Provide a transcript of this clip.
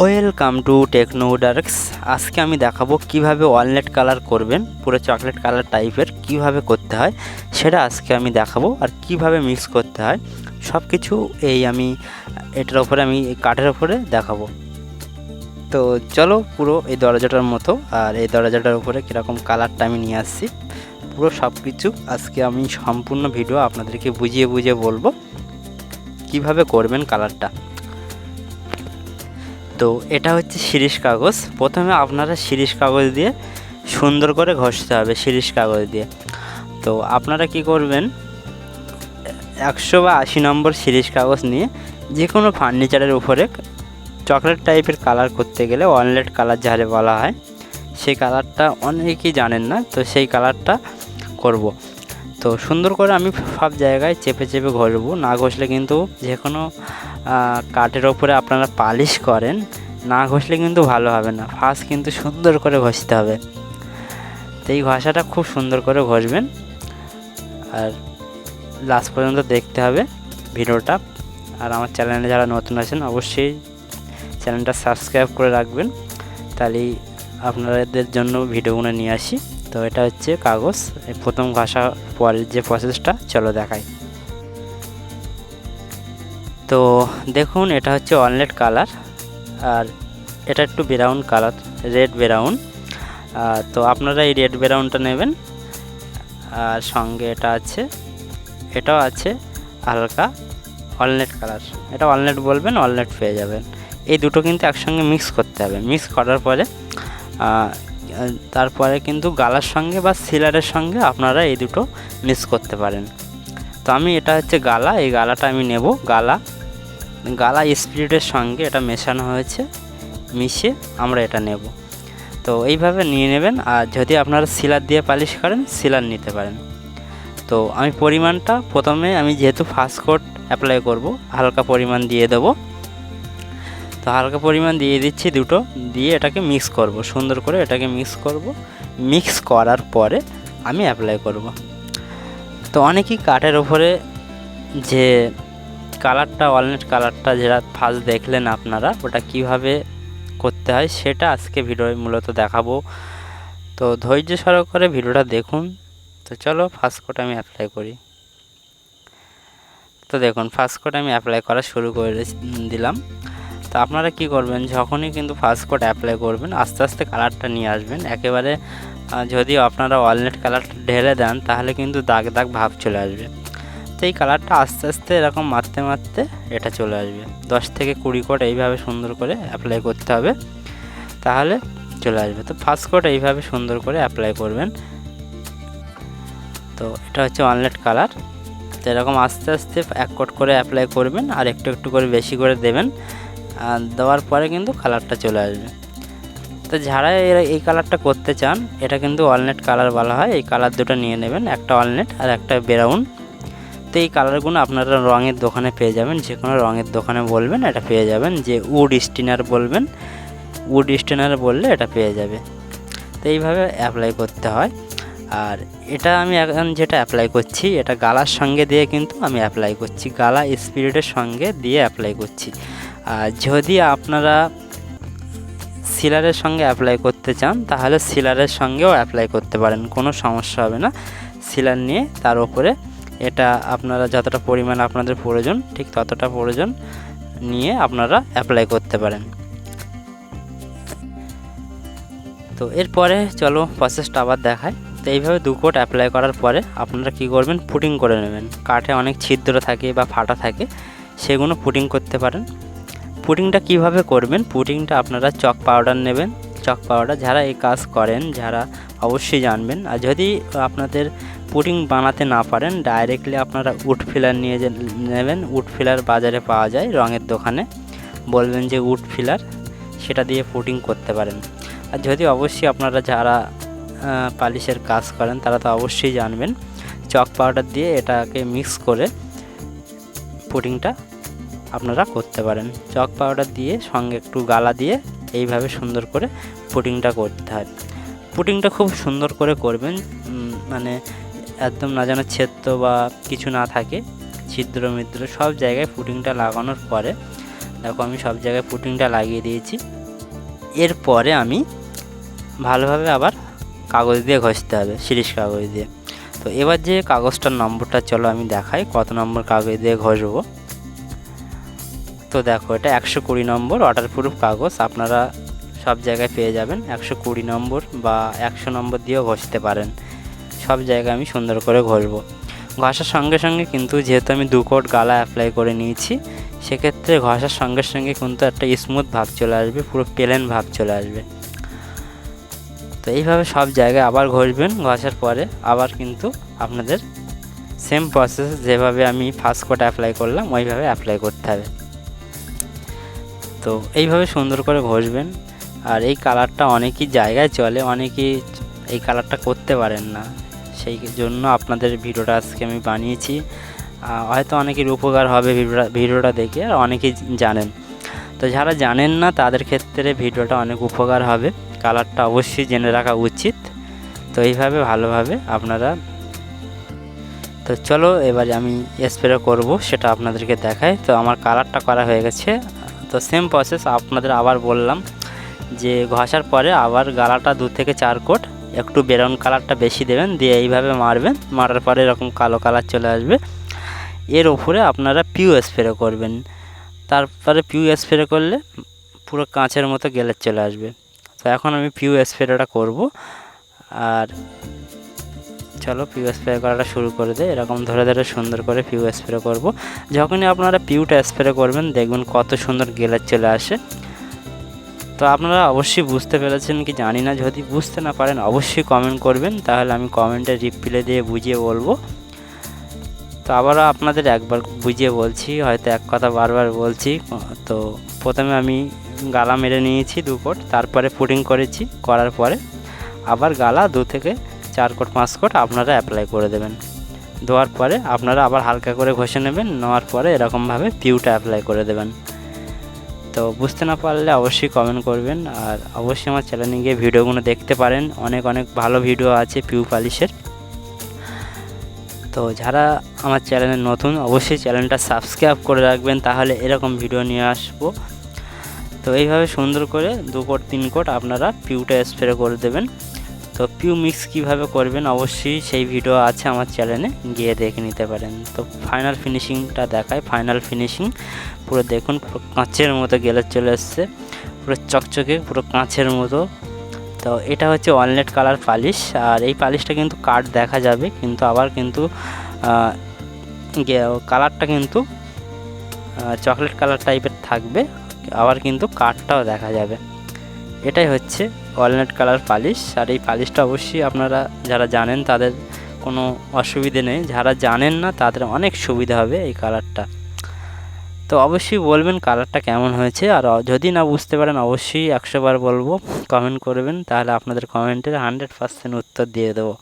Welcome to techno ডার্কস আজকে আমি দেখাবো কীভাবে ওয়ালনেট কালার করবেন, পুরো চকলেট কালার টাইপের কীভাবে করতে হয়, সেটা আজকে আমি দেখাবো আর কীভাবে মিক্স করতে হয়। সব কিছু এই আমি, এটার ওপরে আমি কাঠের ওপরে দেখাবো। তো চলো পুরো এই দরজাটার মতো আর এই দরজাটার উপরে কীরকম কালারটা আমি নিয়ে আসছি। পুরো সব কিছু আজকে আমি সম্পূর্ণ ভিডিও আপনাদেরকে বুঝিয়ে বুঝিয়ে বলব। কীভাবে করবেন কালারটা তো এটা হচ্ছে শিরিষ কাগজ। প্রথমে আপনারা শিরিষ কাগজ দিয়ে সুন্দর করে ঘষতে হবে, শিরিষ কাগজ দিয়ে। তো আপনারা কি করবেন, একশো বা আশি নম্বর শিরিষ কাগজ নিয়ে যে কোনো ফার্নিচারের উপরে চকলেট টাইপের কালার করতে গেলে ওয়ানলেট কালার যারে বলা হয়, সেই কালারটা অনেকেই জানেন না, তো সেই কালারটা করব। তো সুন্দর করে আমি সব জায়গায় চেপে চেপে ঘষবো। না ঘষলে কিন্তু যে কোনো কাঠের ওপরে আপনারা পালিশ করেন, না ঘষলে কিন্তু ভালো হবে না। ফার্স্ট কিন্তু সুন্দর করে ঘষতে হবে। তো এই ঘষাটা খুব সুন্দর করে ঘষবেন। আর লাস্ট পর্যন্ত দেখতে হবে ভিডিওটা। আর আমার চ্যানেলে যারা নতুন আছেন, অবশ্যই চ্যানেলটা সাবস্ক্রাইব করে রাখবেন। তাহলেই আপনাদের জন্য ভিডিওগুলো নিয়ে আসি। তো এটা হচ্ছে কাগজ। প্রথম ঘষা পরের যে প্রসেসটা চলো দেখাই। তো দেখুন, এটা হচ্ছে অনলেট কালার আর এটা একটু ব্রাউন কালার রেড ব্রাউন তো আপনারা এই রেড ব্রাউনটা নেবেন। আর সঙ্গে এটা আছে, এটাও আছে হালকা অলনেট কালার এটা অলনেট বলবেন অলনেট পেয়ে যাবেন। এই দুটো কিন্তু একসঙ্গে মিক্স করতে হবে। মিক্স করার পরে তারপরে কিন্তু গালার সঙ্গে বা সিলারের সঙ্গে আপনারা এই দুটো মিক্স করতে পারেন। তো আমি এটা হচ্ছে গালা, এই গালাটা আমি নেব। গালা গালা স্পিরিটের সঙ্গে এটা মেশানো হয়েছে, মিশিয়ে আমরা এটা নেব। তো এইভাবে নিয়ে নেবেন, আর যদি আপনারা সিলার দিয়ে পালিশ করেন, সিলার নিতে পারেন। তো আমি পরিমাণটা প্রথমে আমি যেহেতু ফার্স্ট কোট অ্যাপ্লাই করব, হালকা পরিমাণ দিয়ে দেবো। তো হালকা পরিমাণ দিয়ে দিচ্ছি দুটো, দিয়ে এটাকে মিক্স করব, সুন্দর করে এটাকে মিক্স করব। মিক্স করার পরে আমি অ্যাপ্লাই করব। তো অনেকেই কাঠের ওপরে যে কালারটা ওয়ালনাট কালারটা যেটা ফার্স্ট দেখলেন আপনারা, ওটা কীভাবে করতে হয় সেটা আজকে ভিডিও মূলত দেখাবো। তো ধৈর্য সহকারে ভিডিওটা দেখুন। তো চলো ফার্স্ট কোট আমি অ্যাপ্লাই করি। তো দেখুন ফার্স্ট কোট আমি অ্যাপ্লাই করা শুরু করে দিলাম। তো আপনারা কি করবেন? যখনই কিন্তু ফার্স্ট কোড অ্যাপ্লাই করবেন, আস্তে আস্তে কালারটা নিয়ে আসবেন। একেবারে যদি আপনারা ওয়ালনাট কালারটা ঢেলে দেন, তাহলে কিন্তু দাগ দাগ ভাব চলে আসবে। তো এই কালারটা আস্তে আস্তে এরকম মারতে মারতে এটা চলে আসবে। দশ থেকে কুড়ি কোট এইভাবে সুন্দর করে অ্যাপ্লাই করতে হবে, তাহলে চলে আসবে। তো ফার্স্ট কোট এইভাবে সুন্দর করে অ্যাপ্লাই করবেন। তো এটা হচ্ছে ওয়ানলেট কালার তো এরকম আস্তে আস্তে এক কোট করে অ্যাপ্লাই করবেন, আর একটু একটু করে বেশি করে দেবেন। দেওয়ার পরে কিন্তু কালারটা চলে আসবে। তো যারা এরা এই কালারটা করতে চান, এটা কিন্তু ওয়ালনেট কালার বলা হয়। এই কালার দুটো নিয়ে নেবেন, একটা ওয়ালনেট আর একটা ব্রাউন তো এই কালারগুলো আপনারা রঙের দোকানে পেয়ে যাবেন যে কোনো রঙের দোকানে বলবেন, এটা পেয়ে যাবেন। যে উড স্টিনার বলবেন উড স্টিনার বললে এটা পেয়ে যাবে। তো এইভাবে অ্যাপ্লাই করতে হয়। আর এটা আমি এখন যেটা অ্যাপ্লাই করছি, এটা গালার সঙ্গে দিয়ে কিন্তু আমি অ্যাপ্লাই করছি। গালা স্পিরিটের সঙ্গে দিয়ে অ্যাপ্লাই করছি। আর যদি আপনারা সিলারের সঙ্গে অ্যাপ্লাই করতে চান, তাহলে সিলারের সঙ্গেও অ্যাপ্লাই করতে পারেন, কোনো সমস্যা হবে না। সিলার নিয়ে তার উপরে এটা আপনারা যতটা পরিমাণ আপনাদের প্রয়োজন, ঠিক ততটা প্রয়োজন নিয়ে আপনারা অ্যাপ্লাই করতে পারেন। তো এরপরে চলো প্রসেসটা আবার দেখায় তো এইভাবে দু কোট অ্যাপ্লাই করার পরে আপনারা কি করবেন? পুটিং করে নেবেন। কাঠে অনেক ছিদ্র থাকে বা ফাটা থাকে, সেগুলো পুটিং করতে পারেন। পুডিংটা কীভাবে করবেন? পুডিংটা আপনারা চক পাউডার নেবেন। চক পাউডার যারা এই কাজ করেন, যারা অবশ্যই জানবেন। আর যদি আপনাদের পুডিং বানাতে না পারেন ডাইরেক্টলি আপনারা উড ফিলার নিয়ে নেবেন। উড ফিলার বাজারে পাওয়া যায় রঙের দোকানে। বলবেন যে উড ফিলার সেটা দিয়ে পুডিং করতে পারেন। আর যদি অবশ্যই আপনারা যারা পালিশের কাজ করেন, তারা তো অবশ্যই জানবেন। চক পাউডার দিয়ে এটাকে মিক্স করে পুডিংটা আপনারা করতে পারেন। চক পাউডার দিয়ে সঙ্গে একটু গালা দিয়ে এইভাবে সুন্দর করে পুটিংটা করতে হয়। পুটিংটা খুব সুন্দর করে করবেন মানে একদম না যেন ছেত্র বা কিছু না থাকে, ছিদ্র মিদ্র সব জায়গায় পুটিংটা লাগানোর পরে, দেখো আমি সব জায়গায় পুটিংটা লাগিয়ে দিয়েছি। এরপরে আমি ভালোভাবে আবার কাগজ দিয়ে ঘষতে হবে, শিরিষ কাগজ দিয়ে। তো এবার যে কাগজটার নম্বরটা চলো আমি দেখাই, কত নম্বর কাগজ দিয়ে ঘষবো। তো দেখো, এটা একশো কুড়ি নম্বর ওয়াটারপ্রুফ কাগজ। আপনারা সব জায়গায় পেয়ে যাবেন। একশো কুড়ি নম্বর বা একশো নম্বর দিয়েও ঘষতে পারেন। সব জায়গায় আমি সুন্দর করে ঘষবো। ঘষার সঙ্গে সঙ্গে কিন্তু যেহেতু আমি দু কোট গালা অ্যাপ্লাই করে নিয়েছি, সেক্ষেত্রে ঘষার সঙ্গে সঙ্গে কিন্তু একটা স্মুথ ভাব চলে আসবে, পুরো প্লেন ভাব চলে আসবে। তো এইভাবে সব জায়গায় আবার ঘষবেন, ঘষার পরে আবার কিন্তু আপনাদের সেম প্রসেস যেভাবে আমি ফার্স্ট কোট অ্যাপ্লাই করলাম, ওইভাবে অ্যাপ্লাই করতে হবে। তো এইভাবে সুন্দর করে ঘষবেন। আর এই কালারটা অনেকই জায়গায় চলে, অনেকেই এই কালারটা করতে পারেন না। সেই জন্য আপনাদের ভিডিওটা আজকে আমি বানিয়েছি। হয়তো অনেকের উপকার হবে ভিডিওটা ভিডিওটা দেখে, আর অনেকেই জানেন। তো যারা জানেন না, তাদের ক্ষেত্রে ভিডিওটা অনেক উপকার হবে। কালারটা অবশ্যই জেনে রাখা উচিত। তো এইভাবে ভালোভাবে আপনারা, তো চলো এবারে আমি স্প্রে করব, সেটা আপনাদেরকে দেখাই। তো আমার কালারটা করা হয়ে গেছে। তো সেম প্রসেস আপনাদের আবার বললাম যে ঘষার পরে আবার গালাটা দু থেকে চার কোট, একটু বেরন কালারটা বেশি দেবেন, দিয়ে এইভাবে মারবেন, মারার পরে এরকম কালো কালার চলে আসবে। এর ওপরে আপনারা পিউ স্প্রে করবেন। তারপরে পিউ স্প্রে করলে পুরো কাঁচের মতো গেলে চলে আসবে। তো এখন আমি পিউ স্প্রেটা করব। আর চলো পিউ স্প্রে করাটা শুরু করে দেয় এরকম ধরে ধরে সুন্দর করে পিউ স্প্রে করব। যখনই আপনারা পিউটা স্প্রে করবেন, দেখবেন কত সুন্দর গেলার চলে আসে। তো আপনারা অবশ্যই বুঝতে পেরেছেন কি জানি না, যদি বুঝতে না পারেন অবশ্যই কমেন্ট করবেন। তাহলে আমি কমেন্টে রিপ্লাই দিয়ে বুঝিয়ে বলব। তো আবারও আপনাদের একবার বুঝিয়ে বলছি, হয়তো এক কথা বারবার বলছি। তো প্রথমে আমি গালা মেরে নিয়েছি দু কোট, তারপরে পুডিং করেছি, করার পরে আবার গালা দু থেকে চার কোট পাঁচ কোট আপনারা অ্যাপ্লাই করে দেবেন। দেওয়ার পরে আপনারা আবার হালকা করে ঘষে নেবেন, নেওয়ার পরে এরকমভাবে পিউটা অ্যাপ্লাই করে দেবেন। তো বুঝতে না পারলে অবশ্যই কমেন্ট করবেন আর অবশ্যই আমার চ্যানেলে গিয়ে ভিডিওগুলো দেখতে পারেন। অনেক অনেক ভালো ভিডিও আছে পিউ পালিশের তো যারা আমার চ্যানেলে নতুন, অবশ্যই চ্যানেলটা সাবস্ক্রাইব করে রাখবেন, তাহলে এরকম ভিডিও নিয়ে আসব। তো এইভাবে সুন্দর করে দু কোট তিন কোট আপনারা পিউটা স্প্রে করে দেবেন। তো পিউ মিক্স কীভাবে করবেন অবশ্যই সেই ভিডিও আছে আমার চ্যানেলে গিয়ে দেখে নিতে পারেন। তো ফাইনাল ফিনিশিংটা দেখায় ফাইনাল ফিনিশিং পুরো দেখুন, পুরো কাঁচের মতো গেলে চলে এসছে, পুরো চকচকে, পুরো কাঁচের মতো। তো এটা হচ্ছে ওয়ালনেট কালার পালিশ, আর এই পালিশটা কিন্তু কাঠ দেখা যাবে, কিন্তু আবার কিন্তু কালারটা কিন্তু চকলেট কালার টাইপের থাকবে, আবার কিন্তু কাঠটাও দেখা যাবে। এটাই হচ্ছে ওয়ালনাট কালার পালিশ। আর এই পালিশটা অবশ্যই আপনারা যারা জানেন তাদের কোনো অসুবিধে নেই। যারা জানেন না তাদের অনেক সুবিধা হবে এই কালারটা তো অবশ্যই বলবেন কালারটা কেমন হয়েছে। আর যদি না বুঝতে পারেন অবশ্যই একশোবার বলব। কমেন্ট করবেন, তাহলে আপনাদের কমেন্টের হান্ড্রেড পার্সেন্ট উত্তর দিয়ে দেবো।